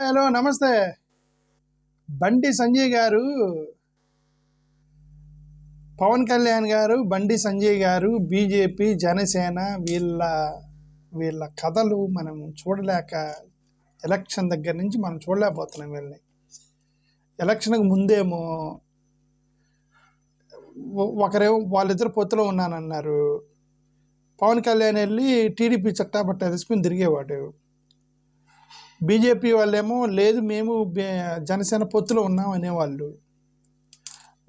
Hello నమస్తే. బండి సంజయ్ గారు పవన్ కళ్యాణ్ గారు బండి సంజయ్ గారు బీజేపీ జనసేన వీళ్ళ వీళ్ళ కథలు మనం చూడలేక ఎలక్షన్ దగ్గర నుంచి మనం చూడలేకపోతున్నాం వీళ్ళని. ఎలక్షన్కి ముందేమో ఒకరేమో వాళ్ళిద్దరు పొత్తులో ఉన్నానన్నారు. పవన్ కళ్యాణ్ వెళ్ళి టీడీపీ చట్టాపట్ట తీసుకుని తిరిగేవాడు. బీజేపీ వాళ్ళేమో లేదు మేము జనసేన పొత్తులో ఉన్నాం అనేవాళ్ళు.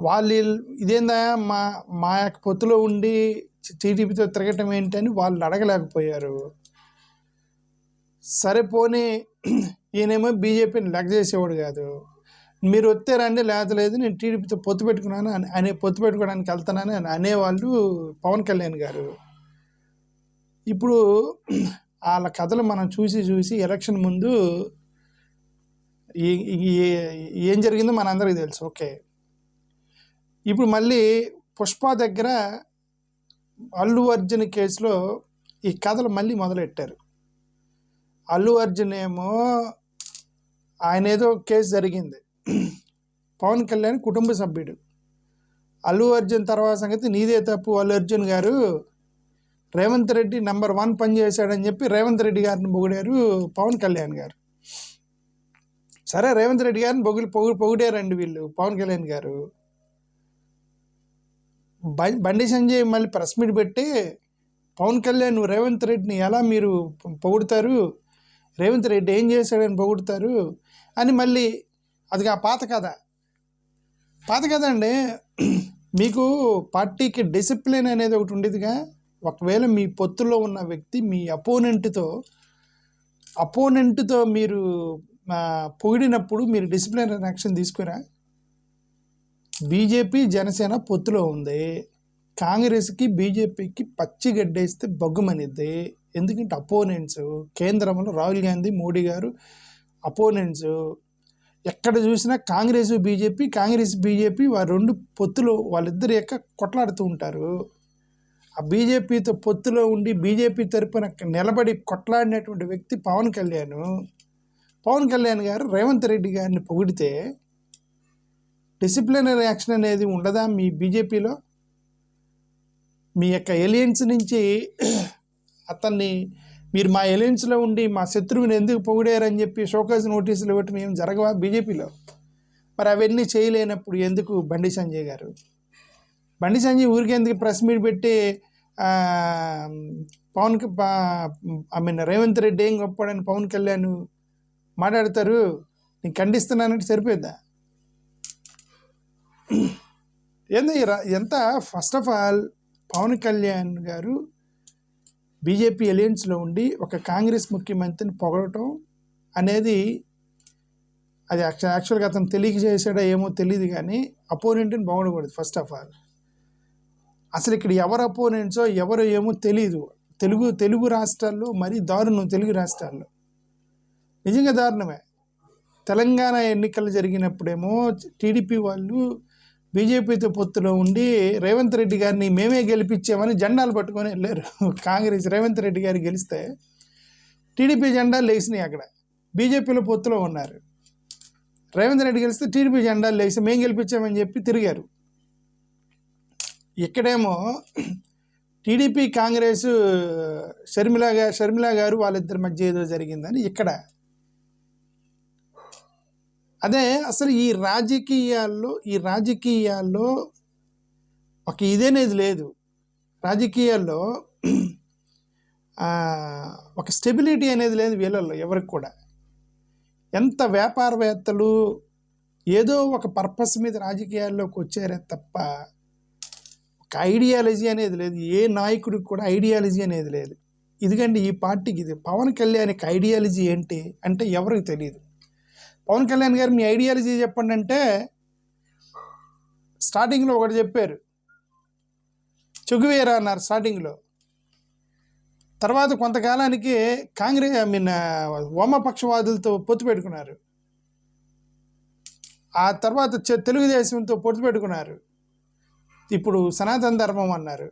వాళ్ళు ఇదేందా మా మా యొక్క పొత్తులో ఉండి టీడీపీతో తిరగటం ఏంటని వాళ్ళు అడగలేకపోయారు. సరే పోనీ ఈయనేమో బీజేపీని లెక్క చేసేవాడు కాదు. మీరు వస్తే రండి లేదు నేను టీడీపీతో పొత్తు పెట్టుకున్నాను అని అనే పొత్తు పెట్టుకోవడానికి వెళ్తున్నాను అని అనేవాళ్ళు పవన్ కళ్యాణ్ గారు. ఇప్పుడు వాళ్ళ కథలు మనం చూసి చూసి ఎలక్షన్ ముందు ఏం జరిగిందో మనందరికీ తెలుసు. ఓకే. ఇప్పుడు మళ్ళీ పుష్ప దగ్గర అల్లు అర్జున్ కేసులో ఈ కథలు మళ్ళీ మొదలెట్టారు. అల్లు అర్జున్ ఏమో ఆయన ఏదో కేసు జరిగింది. పవన్ కళ్యాణ్ కుటుంబ సభ్యుడు. అల్లు అర్జున్ తర్వాత సంగతి నీదే తప్పు. అల్లు అర్జున్ గారు రేవంత్ రెడ్డి నెంబర్ వన్ పని చేశాడని చెప్పి రేవంత్ రెడ్డి గారిని పొగిడారు పవన్ కళ్యాణ్ గారు. సరే రేవంత్ రెడ్డి గారిని పొగిలి పొగి పొగిడారండి వీళ్ళు పవన్ కళ్యాణ్ గారు. బండి సంజయ్ మళ్ళీ ప్రెస్ మీట్ పెట్టి పవన్ కళ్యాణ్ రేవంత్ రెడ్డిని ఎలా మీరు పొగుడుతారు? రేవంత్ రెడ్డి ఏం చేశాడని పొగుడుతారు? అని మళ్ళీ అది ఆ పాత కథ. పాత కథ అండి మీకు పార్టీకి డిసిప్లిన్ అనేది ఒకటి ఉండేదిగా. ఒకవేళ మీ పొత్తులో ఉన్న వ్యక్తి మీ అపోనెంట్తో అపోనెంట్తో మీరు పొగిడినప్పుడు మీరు డిసిప్లినరీ యాక్షన్ తీసుకురా. బీజేపీ జనసేన పొత్తులో ఉంది. కాంగ్రెస్కి బీజేపీకి పచ్చి గడ్డేస్తే బగ్గుమనిద్ది. ఎందుకంటే అపోనెంట్స్ కేంద్రంలో రాహుల్ గాంధీ మోడీ గారు అపోనెంట్స్. ఎక్కడ చూసినా కాంగ్రెస్ బీజేపీ కాంగ్రెస్ బీజేపీ వారు రెండు పొత్తులు వాళ్ళిద్దరు యొక్క కొట్లాడుతూ ఉంటారు. ఆ బీజేపీతో పొత్తులో ఉండి బీజేపీ తరపున నిలబడి కొట్లాడినటువంటి వ్యక్తి పవన్ కళ్యాణ్. పవన్ కళ్యాణ్ గారు రేవంత్ రెడ్డి గారిని పొగిడితే డిసిప్లినరీ యాక్షన్ అనేది ఉండదా మీ బీజేపీలో? మీ యొక్క ఎలియన్స్ నుంచి అతన్ని మీరు మా ఎలియన్స్లో ఉండి మా శత్రువుని ఎందుకు పొగిడారని చెప్పి షోకాజ్ నోటీసులు ఇవ్వటం ఏం జరగవా బీజేపీలో? మరి అవన్నీ చేయలేనప్పుడు ఎందుకు బండి సంజయ్ గారు? బండి సంజయ్ ఊరికి ఎందుకు ప్రెస్ మీట్ పెట్టి పవన్కి పవన్ ఐ మీన్ రేవంత్ రెడ్డి ఏం గొప్పడని పవన్ కళ్యాణ్ మాట్లాడతారు. నేను ఖండిస్తున్నానంటే సరిపోద్దా ఏంది రా- ఎంత first of all Pawan Kalyan garu BJP ఎలియన్స్లో ఉండి ఒక కాంగ్రెస్ ముఖ్యమంత్రిని పొగడటం అనేది అది యాక్చువల్గా అతను తెలియక ఏమో తెలియదు కానీ అపోనెంట్ని పొగడకూడదు ఫస్ట్ ఆఫ్ ఆల్ అసలు ఇక్కడ ఎవరు అపోనెంట్సో ఎవరు ఏమో తెలియదు తెలుగు తెలుగు రాష్ట్రాల్లో మరీ దారుణం తెలుగు రాష్ట్రాల్లో. నిజంగా దారుణమే. తెలంగాణ ఎన్నికలు జరిగినప్పుడేమో టీడీపీ వాళ్ళు బీజేపీతో పొత్తులో ఉండి రేవంత్ రెడ్డి గారిని మేమే గెలిపించామని జెండాలు పట్టుకొని వెళ్ళారు. కాంగ్రెస్ రేవంత్ రెడ్డి గారు గెలిస్తే టీడీపీ జెండాలు లేచినాయి అక్కడ. బీజేపీలో పొత్తులో ఉన్నారు. రేవంత్ రెడ్డి గెలిస్తే టీడీపీ జెండాలు లేచి మేము గెలిపించామని చెప్పి తిరిగారు. ఇక్కడేమో టీడీపీ కాంగ్రెస్ షర్మిల గారు షర్మిల గారు వాళ్ళిద్దరి మధ్య ఏదో జరిగిందని ఇక్కడ. అదే అసలు ఈ రాజకీయాల్లో ఈ రాజకీయాల్లో ఒక ఇదనేది లేదు. రాజకీయాల్లో ఒక స్టెబిలిటీ అనేది లేదు వీళ్ళల్లో ఎవరికి కూడా. ఎంత వ్యాపారవేత్తలు ఏదో ఒక పర్పస్ మీద రాజకీయాల్లోకి వచ్చారే తప్ప ఐడియాలజీ అనేది లేదు. ఏ నాయకుడికి కూడా ఐడియాలజీ అనేది లేదు. ఇదిగండి ఈ పార్టీకి ఇది. పవన్ కళ్యాణ్కి ఐడియాలజీ ఏంటి అంటే ఎవరికి తెలియదు పవన్ కళ్యాణ్ గారు మీ ఐడియాలజీ చెప్పండి అంటే స్టార్టింగ్లో ఒకటి చెప్పారు. చెగువేరా అన్నారు స్టార్టింగ్లో. తర్వాత కొంతకాలానికి కాంగ్రెస్ ఐ మీన్ వామపక్షవాదులతో పొత్తు పెట్టుకున్నారు. ఆ తర్వాత తెలుగుదేశంతో పొత్తు పెట్టుకున్నారు. ఇప్పుడు సనాతన ధర్మం అన్నారు.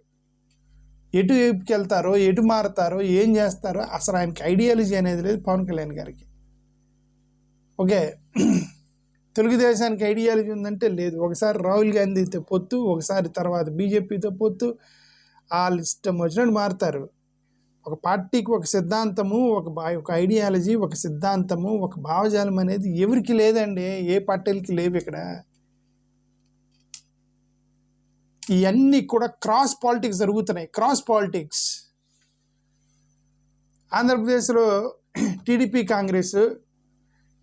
ఎటు వెళ్తారో ఎటు మారుతారో ఏం చేస్తారో అసలు ఆయనకి ఐడియాలజీ అనేది లేదు పవన్ కళ్యాణ్ గారికి. ఓకే. తెలుగుదేశానికి ఐడియాలజీ ఉందంటే లేదు. ఒకసారి రాహుల్ గాంధీతో పొత్తు ఒకసారి తర్వాత బీజేపీతో పొత్తు వాళ్ళు ఇష్టం వచ్చినట్టు మారుతారు. ఒక పార్టీకి ఒక సిద్ధాంతము ఒక బా ఒక ఐడియాలజీ ఒక సిద్ధాంతము ఒక భావజాలం అనేది ఎవరికి లేదండి. ఏ పార్టీలకి లేవు ఇక్కడ. ఇవన్నీ కూడా క్రాస్ పాలిటిక్స్ జరుగుతున్నాయి. Cross politics. ఆంధ్రప్రదేశ్లో టీడీపీ కాంగ్రెస్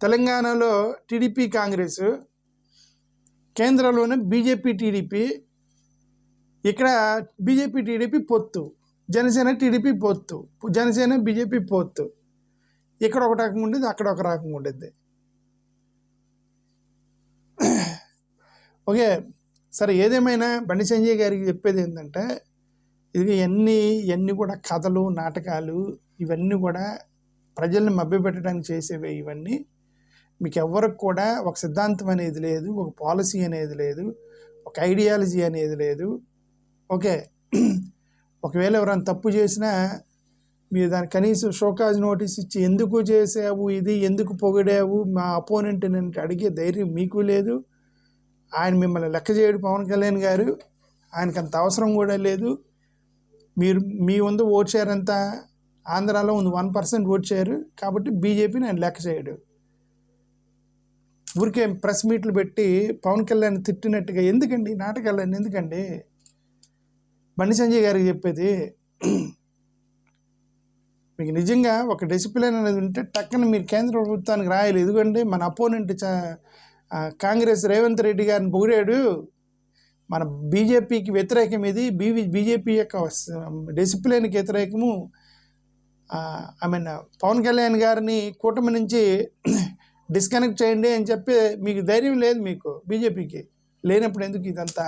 తెలంగాణలో టీడీపీ కాంగ్రెస్ కేంద్రంలోనే బీజేపీ టీడీపీ ఇక్కడ బీజేపీ టీడీపీ పొత్తు జనసేన టీడీపీ పొత్తు జనసేన బీజేపీ పొత్తు. ఇక్కడ ఒక రకం ఉండేది అక్కడ ఒక రకం ఉండేది. ఓకే. సరే ఏదేమైనా బండి సంజయ్ గారికి చెప్పేది ఏంటంటే ఇది ఇవన్నీ ఇవన్నీ కూడా కథలు నాటకాలు ఇవన్నీ కూడా ప్రజల్ని మభ్యపెట్టడానికి చేసేవి ఇవన్నీ. మీకు ఎవరికి కూడా ఒక సిద్ధాంతం అనేది లేదు ఒక పాలసీ అనేది లేదు ఒక ఐడియాలజీ అనేది లేదు. ఓకే ఒకవేళ ఎవరైనా తప్పు చేసినా మీరు దాని కనీసం షోకాజ్ నోటీస్ ఇచ్చి ఎందుకు చేసావు ఇది? ఎందుకు పొగిడావు? మా అపోనెంట్ నేను అడిగే ధైర్యం మీకు లేదు. ఆయన మిమ్మల్ని లెక్క చేయడు పవన్ కళ్యాణ్ గారు. ఆయనకి అంత అవసరం కూడా లేదు. మీరు మీ ముందు ఓట్ షేర్ ఎంత? ఆంధ్రాలో ఉంది వన్ పర్సెంట్ ఓట్ షేర్. కాబట్టి బీజేపీని ఆయన లెక్క చేయడు. ఊరికే ప్రెస్ మీట్లు పెట్టి పవన్ కళ్యాణ్ తిట్టినట్టుగా ఎందుకండి? నాటకాలని ఎందుకండి? బండి సంజయ్ గారికి చెప్పేది మీకు నిజంగా ఒక డిసిప్లిన్ అనేది ఉంటే టక్కన మీరు కేంద్ర ప్రభుత్వానికి రాయాలి. ఎందుకంటే మన అపోనెంట్ చ- కాంగ్రెస్ రేవంత్ రెడ్డి గారిని పొగిడాడు. మన బీజేపీకి వ్యతిరేకం ఇది బీవీ బీజేపీ యొక్క డిసిప్లిన్కి వ్యతిరేకము. ఐ మీన్ పవన్ కళ్యాణ్ గారిని కూటమి నుంచి డిస్కనెక్ట్ చేయండి అని చెప్పి మీకు ధైర్యం లేదు మీకు బీజేపీకి. లేనప్పుడు ఎందుకు ఇదంతా?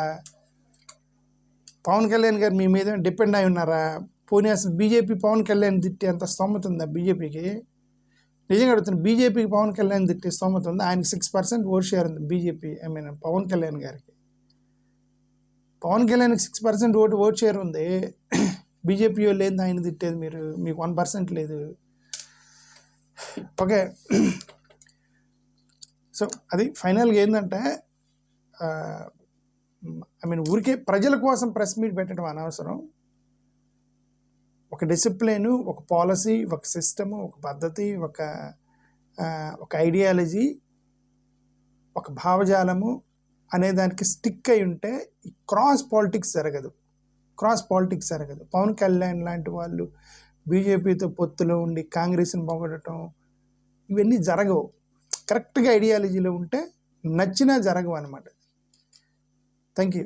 పవన్ కళ్యాణ్ గారు మీ మీద డిపెండ్ అయి ఉన్నారా? పోనీ అసలు బీజేపీ పవన్ కళ్యాణ్ తిట్టే అంత స్తోమత ఉందా బీజేపీకి? నిజంగా అడుగుతున్నా బీజేపీకి పవన్ కళ్యాణ్ తిట్టే స్తోమత ఉంది? ఆయనకి సిక్స్ పర్సెంట్ ఓట్ షేర్ ఉంది BJP I mean Pawan Kalyan గారికి. పవన్ కళ్యాణ్కి six percent vote vote share ఉంది? బీజేపీ లేదు ఆయన తిట్టేది మీరు? మీకు వన్ పర్సెంట్ లేదు. ఓకే. సో అది ఫైనల్గా ఏంటంటే ఐ మీన్ ఊరికే ప్రజల కోసం ప్రెస్ మీట్ పెట్టడం అనవసరం. ఒక డిసిప్లిన్ ఒక పాలసీ ఒక సిస్టము ఒక పద్ధతి ఒక ఒక ఐడియాలజీ ఒక భావజాలము అనే దానికి స్టిక్ అయి ఉంటే క్రాస్ పాలిటిక్స్ జరగదు. క్రాస్ పాలిటిక్స్ జరగదు. పవన్ కళ్యాణ్ లాంటి వాళ్ళు బీజేపీతో పొత్తులో ఉండి కాంగ్రెస్ని పొగడటం ఇవన్నీ జరగవు. కరెక్ట్గా ఐడియాలజీలో ఉంటే నచ్చినా జరగవు అనమాట థ్యాంక్ యూ